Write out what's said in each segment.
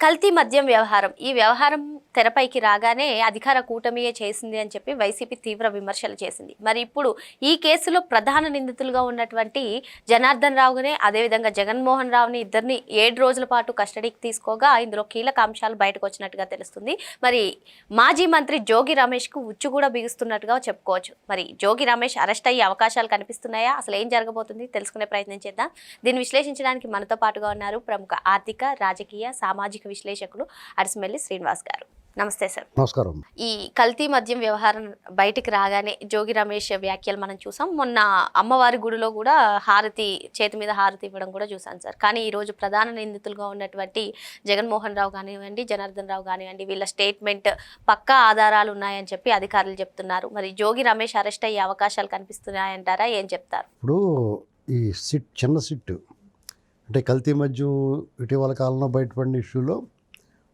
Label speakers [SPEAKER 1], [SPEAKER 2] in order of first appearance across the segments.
[SPEAKER 1] కల్తీ మద్యం వ్యవహారం. ఈ వ్యవహారం తెరపైకి రాగానే అధికార కూటమియే చేసింది అని చెప్పి వైసీపీ తీవ్ర విమర్శలు చేసింది. మరి ఇప్పుడు ఈ కేసులో ప్రధాన నిందితులుగా ఉన్నటువంటి జనార్దన్ రావునే అదేవిధంగా జగన్మోహన్ రావుని ఇద్దరిని ఏడు రోజుల పాటు కస్టడీకి తీసుకోగా ఇందులో కీలక అంశాలు బయటకు వచ్చినట్టుగా తెలుస్తుంది. మరి మాజీ మంత్రి జోగి రమేష్కు ఉచ్చు కూడా బిగుస్తున్నట్టుగా చెప్పుకోవచ్చు. మరి జోగి రమేష్ అరెస్ట్ అయ్యే అవకాశాలు కనిపిస్తున్నాయా? అసలు ఏం జరగబోతుంది? తెలుసుకునే ప్రయత్నం చేద్దాం. దీన్ని విశ్లేషించడానికి మనతో పాటుగా ఉన్నారు ప్రముఖ ఆర్థిక రాజకీయ సామాజిక విశ్లేషకులు అరిసిమెల్లి శ్రీనివాస్ గారు. నమస్తే సార్.
[SPEAKER 2] నమస్కారం.
[SPEAKER 1] ఈ కల్తీ మద్యం వ్యవహారం బయటికి రాగానే జోగి రమేష్ వ్యాఖ్యలు మనం చూసాం. మొన్న అమ్మవారి గుడిలో కూడా హారతి చేతి మీద హారతి ఇవ్వడం కూడా చూసాం సార్. కానీ ఈ రోజు ప్రధాన నిందితులుగా ఉన్నటువంటి జగన్మోహన్ రావు కానివ్వండి జనార్దన్ రావు కానివ్వండి వీళ్ళ స్టేట్మెంట్ పక్కా ఆధారాలు ఉన్నాయని చెప్పి అధికారులు చెప్తున్నారు. మరి జోగి రమేష్ అరెస్ట్ అయ్యే అవకాశాలు కనిపిస్తున్నాయంటారా? ఏం చెప్తారు?
[SPEAKER 2] ఇప్పుడు ఈ సిట్ చిన్న సిట్ అంటే కల్తీ మద్యం ఇటీవల కాలంలో బయటపడిన ఇష్యూలో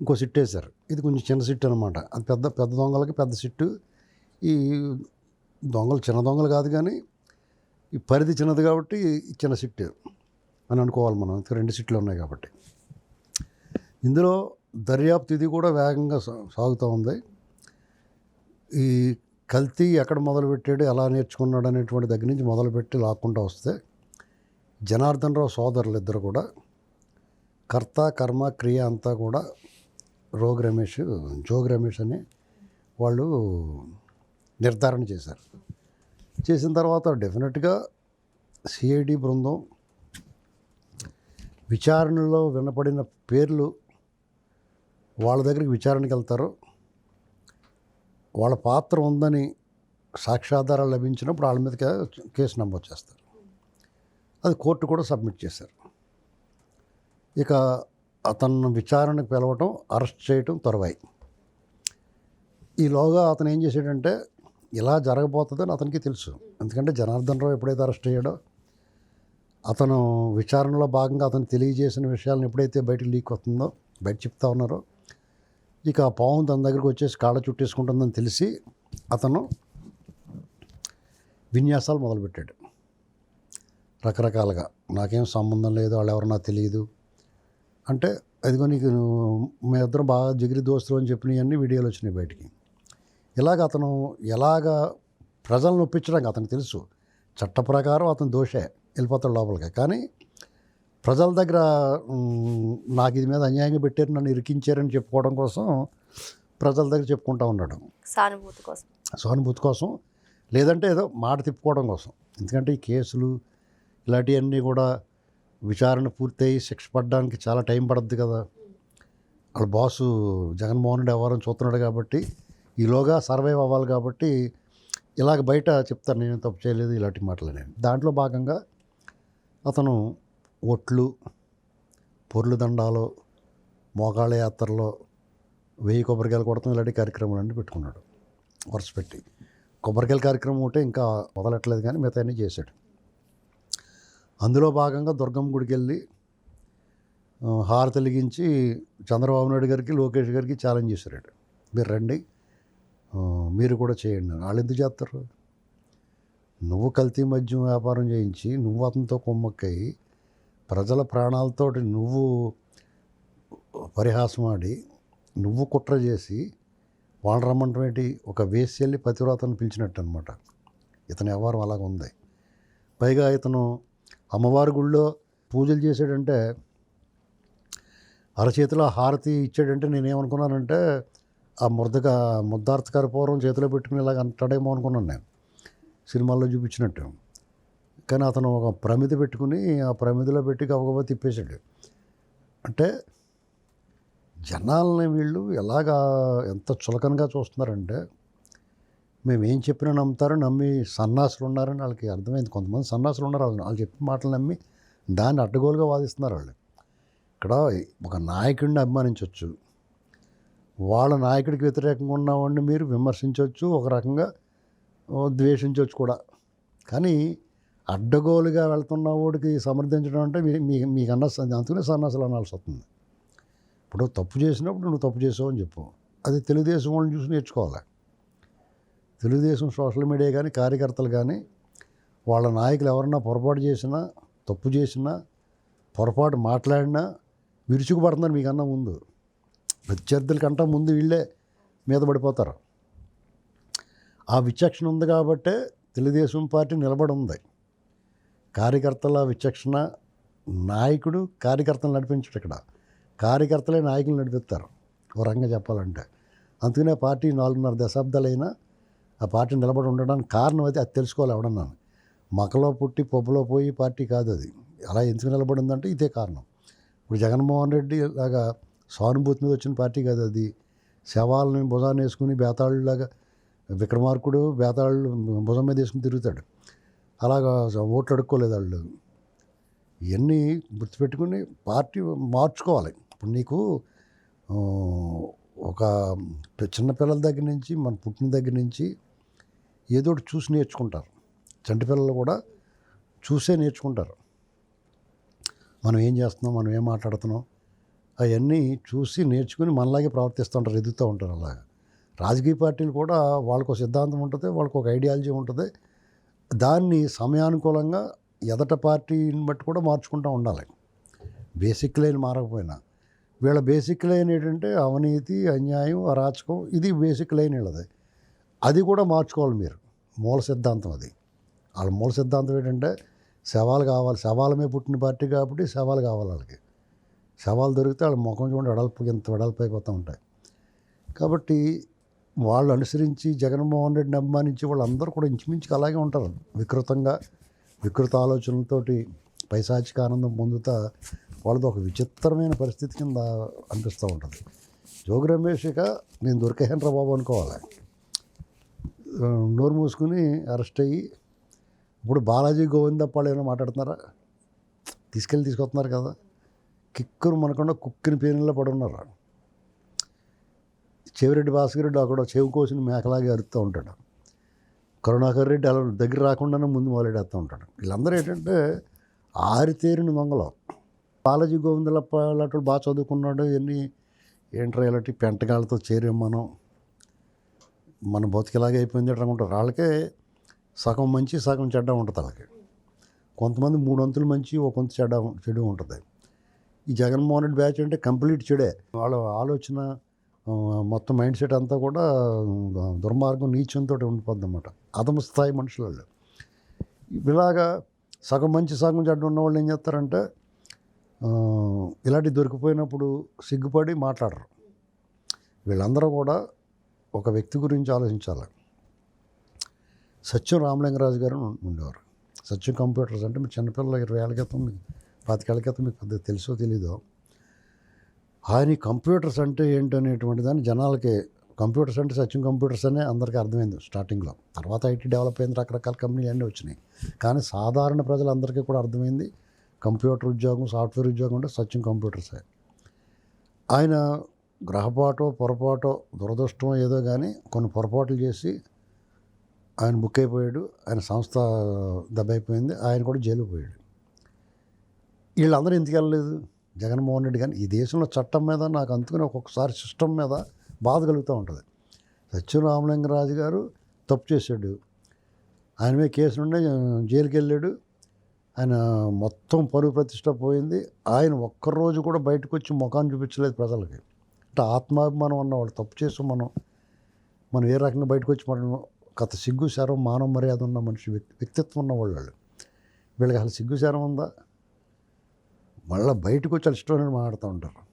[SPEAKER 2] ఇంకో సిట్ వేశారు. ఇది కొంచెం చిన్న సిట్ అనమాట అది పెద్ద పెద్ద దొంగలకి పెద్ద సిట్టు. ఈ దొంగలు చిన్న దొంగలు కాదు కానీ ఈ పరిధి చిన్నది కాబట్టి చిన్న సిట్ అని అనుకోవాలి మనం. ఇంకా రెండు సిట్లు ఉన్నాయి కాబట్టి. ఇందులో దర్యాప్తు ఇది కూడా వేగంగా సా- సాగుతూ ఉంది. ఈ కల్తీ ఎక్కడ మొదలుపెట్టాడు ఎలా నేర్చుకున్నాడు అనేటువంటి దగ్గర నుంచి మొదలుపెట్టి లాక్కుంటూ వస్తే జనార్దన్ రావు సోదరులు ఇద్దరు కూడా కర్త కర్మ క్రియ అంతా కూడా రోగ్ రమేష్ జోగ్ రమేష్ అని వాళ్ళు నిర్ధారణ చేశారు. చేసిన తర్వాత డెఫినెట్గా సిఐడి బృందం విచారణలో వినపడిన పేర్లు వాళ్ళ దగ్గరికి విచారణకి వెళ్తారు. వాళ్ళ పాత్ర ఉందని సాక్ష్యాధారాలు లభించినప్పుడు వాళ్ళ మీద కేసు నమోదు చేస్తారు. అది కోర్టు కూడా సబ్మిట్ చేశారు. ఇక అతను విచారణకు పిలవటం అరెస్ట్ చేయటం త్వరవాయి ఈలోగా అతను ఏం చేశాడంటే ఇలా జరగబోతుందని అతనికి తెలుసు. ఎందుకంటే జనార్దన్ రావు ఎప్పుడైతే అరెస్ట్ అయ్యాడో అతను విచారణలో భాగంగా అతను తెలియజేసిన విషయాలను ఎప్పుడైతే బయట లీక్ అవుతుందో బయట చెప్తా ఉన్నారో ఇక ఆ పాము తన దగ్గరికి వచ్చేసి కాళ్ళ చుట్టేసుకుంటుందని తెలిసి అతను విన్యాసాలు మొదలుపెట్టాడు. రకరకాలుగా. నాకేం సంబంధం లేదు వాళ్ళు ఎవరన్నా తెలియదు అంటే అదిగో నీకు నువ్వు- మేమిద్దరం బాగా జిగిరి దోస్తులు అని చెప్పినవన్నీ వీడియోలు వచ్చినాయి బయటికి. ఇలాగ అతను ఎలాగ ప్రజలను ఒప్పించడానికి అతనికి తెలుసు. చట్ట ప్రకారం అతను దోషే వెళ్ళిపోతాడు లోపలికి. కానీ ప్రజల దగ్గర మ్, నాకు ఇది మీద అన్యాయంగా పెట్టారు నన్ను ఇరికించారని చెప్పుకోవడం కోసం ప్రజల దగ్గర చెప్పుకుంటా ఉన్నాడు.
[SPEAKER 1] సానుభూతి కోసం.
[SPEAKER 2] సానుభూతి కోసం. లేదంటే ఏదో మాట తిప్పుకోవడం కోసం. ఎందుకంటే ఈ కేసులు ఇలాంటివన్నీ కూడా విచారణ పూర్తయి శిక్ష పడడానికి చాలా టైం పడద్దు కదా. వాళ్ళ బాసు జగన్మోహన్ రెడ్డి చూస్తున్నాడు కాబట్టి ఈలోగా సర్వైవ్ అవ్వాలి కాబట్టి ఇలాగ బయట చెప్తాను నేను తప్పు చేయలేదు ఇలాంటి మాటలు నేను దాంట్లో భాగంగా అతను ఒట్లు పొర్లు దండాలు మోకాళ్ళ యాత్రలో వెయ్యి కొబ్బరికాయలు కొడతాం ఇలాంటి కార్యక్రమాలు అన్నీ పెట్టుకున్నాడు. వరుస పెట్టి. కొబ్బరికాయల కార్యక్రమం ఒకటే ఇంకా మొదలెట్టలేదు కానీ మిగతా అన్నీ చేశాడు. అందులో భాగంగా దుర్గమ్మ గుడికి వెళ్ళి ఆ, హారతి చంద్రబాబు నాయుడు గారికి లోకేష్ గారికి ఛాలెంజ్ చేశారు మీరు రండి మీరు కూడా చేయండి. వాళ్ళు ఎందుకు చేస్తారు? నువ్వు కల్తీ మద్యం వ్యాపారం చేయించి నువ్వు అతనితో కొమ్మక్కయి ప్రజల ప్రాణాలతోటి నువ్వు పరిహాసం ఆడి నువ్వు కుట్ర చేసి వాళ్ళు రమ్మంటం ఏంటి? ఒక వెళ్ళి పతివ్రతను పిలిచినట్టు అనమాట ఇతని వ్యవహారం అలాగ ఉంది పైగా ఇతను అమ్మవారి గుళ్ళో పూజలు చేశాడంటే అరచేతిలో హారతి ఇచ్చాడంటే నేనేమనుకున్నానంటే ఆ ముద్దగా ముద్దార్థకర పూర్వం చేతిలో పెట్టుకుని ఇలాగ అంటాడేమో అనుకున్నాను నేను. సినిమాల్లో చూపించినట్టు. కానీ అతను ఒక ప్రమిద పెట్టుకుని ఆ ప్రమిదలో పెట్టి గబగబా తిప్పేశాడు. అంటే జనాలని వీళ్ళు ఎలాగా ఎంత చులకనగా చూస్తున్నారంటే మేము ఏం చెప్పినా నమ్ముతారు నమ్మి సన్నాసులు ఉన్నారని వాళ్ళకి అర్థమైంది. కొంతమంది సన్నాసులు ఉన్నారు వాళ్ళు వాళ్ళు చెప్పిన మాటలు నమ్మి దాన్ని అడ్డగోలుగా వాదిస్తున్నారు వాళ్ళు. ఇక్కడ ఒక నాయకుడిని అభిమానించవచ్చు వాళ్ళ నాయకుడికి వ్యతిరేకంగా ఉన్నవాడిని మీరు విమర్శించవచ్చు ఒక రకంగా ద్వేషించవచ్చు కూడా. కానీ అడ్డగోలుగా వెళ్తున్న వాడికి సమర్థించడం అంటే మీ మీ మీకు అన్న అందుకనే సన్నాసులు అనాల్సి వస్తుంది. ఇప్పుడు తప్పు చేసినప్పుడు నువ్వు తప్పు చేసావు అని చెప్పు. అది తెలుగుదేశం వాళ్ళని చూసి నేర్చుకోవాలి. తెలుగుదేశం సోషల్ మీడియా కానీ కార్యకర్తలు కానీ వాళ్ళ నాయకులు ఎవరన్నా పొరపాటు చేసినా తప్పు చేసినా పొరపాటు మాట్లాడినా విరుచుకుపడుతున్నారు మీకన్నా ముందు. ప్రత్యర్థుల కంటే ముందు వీళ్ళే మీద పడిపోతారు. ఆ విచక్షణ ఉంది కాబట్టే తెలుగుదేశం పార్టీ నిలబడి ఉంది కార్యకర్తల విచక్షణ నాయకుడు కార్యకర్తలు నడిపించడు ఇక్కడ. కార్యకర్తలే నాయకులు నడిపిస్తారు. ఓ రంగా చెప్పాలంటే. అందుకనే పార్టీ నాలుగున్నర దశాబ్దాలైనా ఆ పార్టీ నిలబడి ఉండడానికి కారణం అయితే అది తెలుసుకోవాలి ఎవడన్నాను మకలో పుట్టి పప్పులో పోయి పార్టీ కాదు అది. అలా ఎందుకు నిలబడిందంటే ఇదే కారణం. ఇప్పుడు జగన్మోహన్ రెడ్డి లాగా సానుభూతి మీద వచ్చిన పార్టీ కాదు అది. శవాలని భుజాన్ని వేసుకుని బేతాళులాగా విక్రమార్కుడు బేతాళులు భుజం మీద వేసుకుని తిరుగుతాడు. అలాగా ఓట్లు అడుక్కోలేదు వాళ్ళు. ఇవన్నీ గుర్తుపెట్టుకుని పార్టీ మార్చుకోవాలి. ఇప్పుడు నీకు ఒక చిన్నపిల్లల దగ్గర నుంచి మన పుట్టిన దగ్గర నుంచి ఏదో ఒకటి చూసి నేర్చుకుంటారు. చంటి పిల్లలు కూడా చూసే నేర్చుకుంటారు. మనం ఏం చేస్తున్నాం? మనం ఏం మాట్లాడుతున్నాం? అవన్నీ చూసి నేర్చుకుని మనలాగే ప్రవర్తిస్తుంటారు ఎదుగుతూ ఉంటారు అలాగా. రాజకీయ పార్టీలు కూడా వాళ్ళకు సిద్ధాంతం ఉంటుంది వాళ్ళకు ఒక ఐడియాలజీ ఉంటుంది. దాన్ని సమయానుకూలంగా ఎదట పార్టీని బట్టి కూడా మార్చుకుంటూ ఉండాలి. బేసిక్ లైన్ మారకపోయినా. వీళ్ళ బేసిక్ లైన్ ఏంటంటే అవినీతి అన్యాయం అరాచకం ఇది బేసిక్ లైన్ వీళ్ళది. అది కూడా మార్చుకోవాలి మీరు. మూల సిద్ధాంతం అది. వాళ్ళ మూల సిద్ధాంతం ఏంటంటే శవాలు కావాలి. శవాలమే పుట్టిన పార్టీ కాబట్టి శవాలు కావాలి వాళ్ళకి. శవాలు దొరికితే వాళ్ళ ముఖం చూడండి వెడల్పు ఇంత వెడల్పు అయిపోతూ ఉంటాయి. కాబట్టి వాళ్ళు అనుసరించి జగన్మోహన్ రెడ్డిని అభిమానించి వాళ్ళందరూ కూడా ఇంచుమించుగా అలాగే ఉంటారు. వికృతంగా వికృత ఆలోచనలతోటి పైశాచిక ఆనందం పొందుతా వాళ్ళది ఒక విచిత్రమైన పరిస్థితి కింద అనిపిస్తూ ఉంటుంది. జోగి రమేష్గా నేను దొరికేహండ్రా బాబు అనుకోవాలి. నోరు మూసుకుని అరెస్ట్ అయ్యి ఇప్పుడు బాలాజీ గోవిందప్పాళ్ళు ఏమైనా మాట్లాడుతున్నారా? తీసుకెళ్ళి తీసుకొస్తున్నారు కదా. కిక్కురు మనకుండా కుక్కిని పేనుల్లో పడి ఉన్నారు చెవిరెడ్డి భాస్కర్ రెడ్డి అక్కడ చెవి కోసిన మేకలాగే అరుస్తూ ఉంటాడు. కరుణాకర్ రెడ్డి అలా దగ్గర రాకుండానే ముందు మొదలెడేస్తూ ఉంటాడు. వీళ్ళందరూ ఏంటంటే ఆరితేరిన దొంగలు. బాలాజీ గోవిందలప్ప లాంటి బాగా చదువుకున్నాడు ఎన్ని ఏంట్రా ఇలాంటి పెంటగాళ్ళతో చేరాం మనం? మన బతికిలాగే అయిపోయింది అనుకుంటారు. వాళ్ళకే సగం మంచి సగం చెడ్డ ఉంటుంది వాళ్ళకి. కొంతమంది మూడు వంతులు మంచి ఒక వంతు చెడ్డ చెడు ఉంటుంది. ఈ జగన్మోహన్ రెడ్డి బ్యాచ్ అంటే కంప్లీట్ చెడే. వాళ్ళ ఆలోచన మొత్తం మైండ్ సెట్ అంతా కూడా దుర్మార్గం నీచంతో ఉండిపోద్ది అనమాట అధమ స్థాయి మనుషులు ఇలాగా సగం మంచి సగం చెడ్డ ఉన్న వాళ్ళు ఏం చేస్తారంటే ఇలాంటి దొరికిపోయినప్పుడు సిగ్గుపడి మాట్లాడరు. వీళ్ళందరూ కూడా ఒక వ్యక్తి గురించి ఆలోచించాలి. సత్యం రామలింగరాజు గారు ఉండేవారు. సత్యం కంప్యూటర్స్ అంటే మీ చిన్నపిల్లలు ఇరవై ఏళ్ళ క్రితం మీకు పాతికేళ్ళ క్రితం మీకు పెద్ద తెలుసో తెలీదో ఆయన ఈ కంప్యూటర్స్ అంటే ఏంటనేటువంటి దాన్ని జనాలకి కంప్యూటర్స్ అంటే సచిన్ కంప్యూటర్స్ అనే అందరికీ అర్థమైంది స్టార్టింగ్లో. తర్వాత ఐటీ డెవలప్ అయింది రకరకాల కంపెనీలు అన్నీ వచ్చినాయి. కానీ సాధారణ ప్రజలందరికీ కూడా అర్థమైంది కంప్యూటర్ ఉద్యోగం సాఫ్ట్వేర్ ఉద్యోగం అంటే సచిన్ కంప్యూటర్సే. ఆయన గ్రహపాటో పొరపాటో దురదృష్టమో ఏదో కానీ కొన్ని పొరపాట్లు చేసి ఆయన బుక్ అయిపోయాడు. ఆయన సంస్థ దెబ్బైపోయింది. ఆయన కూడా జైలు పోయాడు. వీళ్ళందరూ ఎందుకు వెళ్ళలేదు? జగన్మోహన్ రెడ్డి కానీ ఈ దేశంలో చట్టం మీద నాకు అందుకుని ఒక్కొక్కసారి సిస్టమ్ మీద బాధ కలుగుతూ ఉంటుంది. సత్యరామలింగరాజు గారు తప్పు చేశాడు. ఆయన మీద కేసు నుండి జైలుకి వెళ్ళాడు. ఆయన మొత్తం పరువు ప్రతిష్ట పోయింది. ఆయన ఒక్కరోజు కూడా బయటకు వచ్చి ముఖాన్ని చూపించలేదు ప్రజలకి. అంటే ఆత్మాభిమానం ఉన్నవాళ్ళు తప్పు చేసాం మనం మనం ఏ రకంగా బయటకు వచ్చి మనం కథ సిగ్గు శరం మానవ మర్యాద ఉన్న మనిషి వ్యక్తిత్వం ఉన్న వాళ్ళు వీళ్ళకి అసలు సిగ్గు శరం ఉందా? మళ్ళీ బయటకు వచ్చి ఇష్టమైన మాట్లాడుతూ ఉంటారు.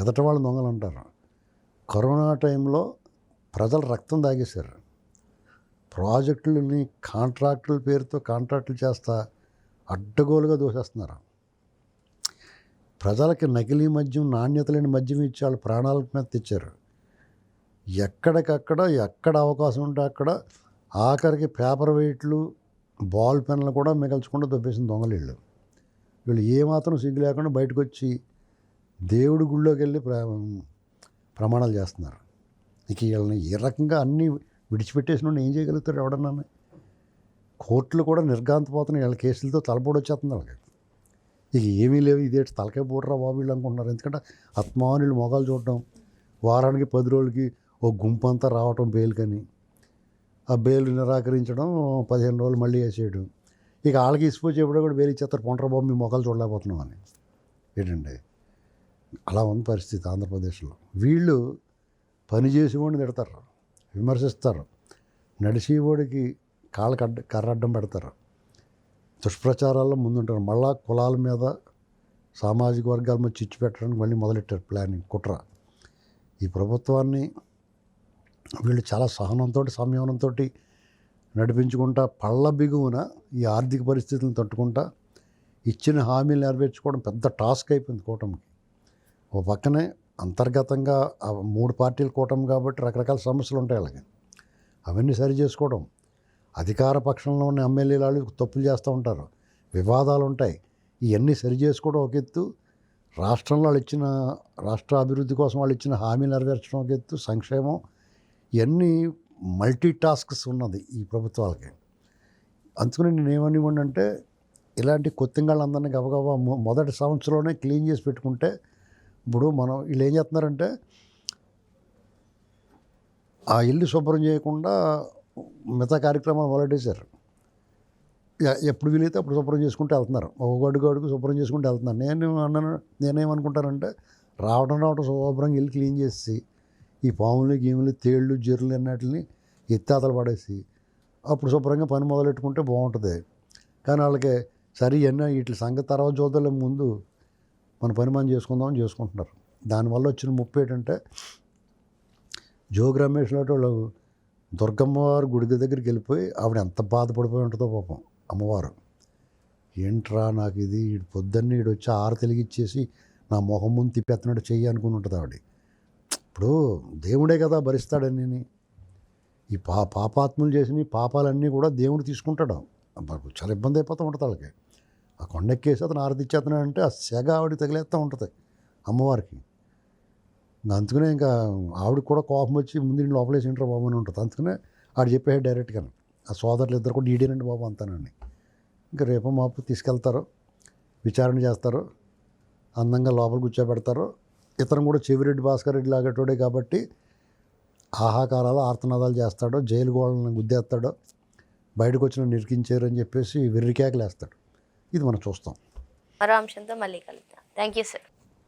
[SPEAKER 2] ఎదట వాళ్ళు దొంగలు అంటారు. కరోనా టైంలో ప్రజలు రక్తం తాగేశారు. ప్రాజెక్టులని కాంట్రాక్టుల పేరుతో కాంట్రాక్టులు చేస్తా అడ్డగోలుగా దోసేస్తున్నారు. ప్రజలకి నకిలీ మద్యం నాణ్యత లేని మద్యం ఇచ్చి వాళ్ళు ప్రాణాల మీద తెచ్చారు. ఎక్కడికక్కడ ఎక్కడ అవకాశం ఉంటే అక్కడ ఆఖరికి పేపర్ వెయిట్లు బాల్ పెన్లు కూడా మిగల్చకుండా దొబ్బేసిన దొంగలు వీళ్ళు వీళ్ళు ఏమాత్రం సిగ్గు లేకుండా బయటకు వచ్చి దేవుడి గుళ్ళోకి వెళ్ళి ప్రమాణాలు చేస్తున్నారు. ఇక వీళ్ళని ఏ రకంగా అన్నీ విడిచిపెట్టేసిన ఏం చేయగలుగుతారు ఎవడన్నా కోర్టులు కూడా నిర్గాంతపోతున్నాయి వీళ్ళ కేసులతో తలపోడొచ్చేస్తుంది వాళ్ళకి. ఇక ఏమీ లేవు. ఇదే తలకాయ పోడరా బాబు వీళ్ళు అనుకుంటున్నారు. ఎందుకంటే ఆత్మానులు మొగాలు చూడటం వారానికి పది రోజులకి ఓ గుంపు అంతా రావటం బెయిల్కని ఆ బెయిల్ నిరాకరించడం పదిహేను రోజులు మళ్ళీ వేసేయడం. ఇక వాళ్ళకి ఇసిపోయి చెప్పడం కూడా బెయిల్ ఇచ్చేస్తారు. పొంటరా బాబు మీ మొగాలు చూడలేకపోతున్నాం అని. ఏంటండి? అలా ఉంది పరిస్థితి ఆంధ్రప్రదేశ్లో. వీళ్ళు పని చేసేవాడిని తిడతారు విమర్శిస్తారు. నడిచేవాడికి కాళ్ళకి అడ్డ కర్ర అడ్డం పెడతారు. దుష్ప్రచారాల్లో ముందుంటారు. మళ్ళా కులాల మీద సామాజిక వర్గాల మీద చిచ్చు పెట్టడానికి మళ్ళీ మొదలెట్టారు ప్లానింగ్ కుట్ర. ఈ ప్రభుత్వాన్ని వీళ్ళు చాలా సహనంతో సంయమనంతో నడిపించుకుంటా పళ్ళ బిగువున ఈ ఆర్థిక పరిస్థితులను తట్టుకుంటా ఇచ్చిన హామీలు నెరవేర్చుకోవడం పెద్ద టాస్క్ అయిపోయింది కూటమికి. ఓ పక్కనే అంతర్గతంగా మూడు పార్టీలు కూటమి కాబట్టి రకరకాల సమస్యలు ఉంటాయి అలాగే. అవన్నీ సరి చేసుకోవడం అధికార పక్షంలో ఉన్న ఎమ్మెల్యేలు వాళ్ళు తప్పులు చేస్తూ ఉంటారు. వివాదాలు ఉంటాయి. ఇవన్నీ సరి చేసుకోవడం ఒక ఎత్తు. రాష్ట్రంలో వాళ్ళు ఇచ్చిన రాష్ట్ర అభివృద్ధి కోసం వాళ్ళు ఇచ్చిన హామీ నెరవేర్చడం ఒక ఎత్తు సంక్షేమం. ఇవన్నీ మల్టీ టాస్క్స్ ఉన్నది ఈ ప్రభుత్వాలకి. అందుకని నేను ఏమనివ్వండి అంటే ఇలాంటి కొత్తింగాళ్ళందరినీ గబగబా మొ- మొదటి సంవత్సరంలోనే క్లీన్ చేసి పెట్టుకుంటే ఇప్పుడు మనం వీళ్ళు ఏం చేస్తున్నారంటే ఆ ఇల్లు శుభ్రం చేయకుండా మిగతా కార్యక్రమాలు మొదలెట్టేశారు ఎప్పుడు వీలైతే అప్పుడు శుభ్రం చేసుకుంటూ వెళ్తున్నారు. ఒక అడుగు అడుగు శుభ్రం చేసుకుంటూ వెళ్తున్నారు. నేను అన్నాను నేనేమనుకుంటానంటే రావడం రావడం శుభ్రంగా ఇల్లు క్లీన్ చేసి ఈ పాములు గీములు తేళ్ళు జర్రులు అన్నటిని ఎత్తాతలు పడేసి అప్పుడు శుభ్రంగా పని మొదలెట్టుకుంటే బాగుంటుంది. కానీ వాళ్ళకి సరే ఇవన్నీ వీటి సంగతి తర్వాత చూద్దాం ముందు మన పని మనం చేసుకుందామని చేసుకుంటున్నారు. దానివల్ల వచ్చిన ముప్పు ఏంటంటే జోగి రమేష్ లాంటి వాళ్ళు దుర్గమ్మవారు గుడి దగ్గరికి వెళ్ళిపోయి ఆవిడ ఎంత బాధపడిపోయి ఉంటుందో పాపం అమ్మవారు. ఏంట్రా నాకు ఇది ఈడు పొద్దున్నే ఈడు వచ్చి ఆరు తెలిగిచ్చేసి నా మొహం ముందు తిప్పేస్తున్నాడు చెయ్యి అనుకుని ఉంటుంది ఆవిడ. ఇప్పుడు దేవుడే కదా భరిస్తాడని ఈ పా పాపాత్ములు చేసిన పాపాలన్నీ కూడా దేవుడు తీసుకుంటాడు. చాలా ఇబ్బంది అయిపోతూ ఉంటుంది వాళ్ళకి ఆ కొండెక్కేసి అతను ఆరతిచ్చేతనంటే ఆ సెగ ఆవిడ తగిలేస్తూ ఉంటుంది అమ్మవారికి. అందుకనే ఇంకా ఆవిడకి కూడా కోపం వచ్చి ముందు నేను లోపలేసి ఇంటర్ బాబు అని ఉంటుంది. అందుకనే ఆడు చెప్పాడు డైరెక్ట్గా ఆ సోదరులు ఇద్దరు కూడా ఈడేనండి బాబు అంతానండి ఇంకా రేపు మాపు తీసుకెళ్తారు విచారణ చేస్తారు అందంగా లోపల కూర్చోబెడతారు. ఇతను కూడా చెవిరెడ్డి భాస్కర్ రెడ్డి లాగేటోడే కాబట్టి ఆహాకారాలు ఆర్తనాదాలు చేస్తాడు జైలు గోడలను గుద్దేస్తాడు బయటకు వచ్చిన నిరికించారు అని చెప్పేసి వెర్రికేకలేస్తాడు. ఇది మనం చూస్తాం.
[SPEAKER 1] మరో అంశంతో మళ్ళీ కలుద్దాం. Thank you sir.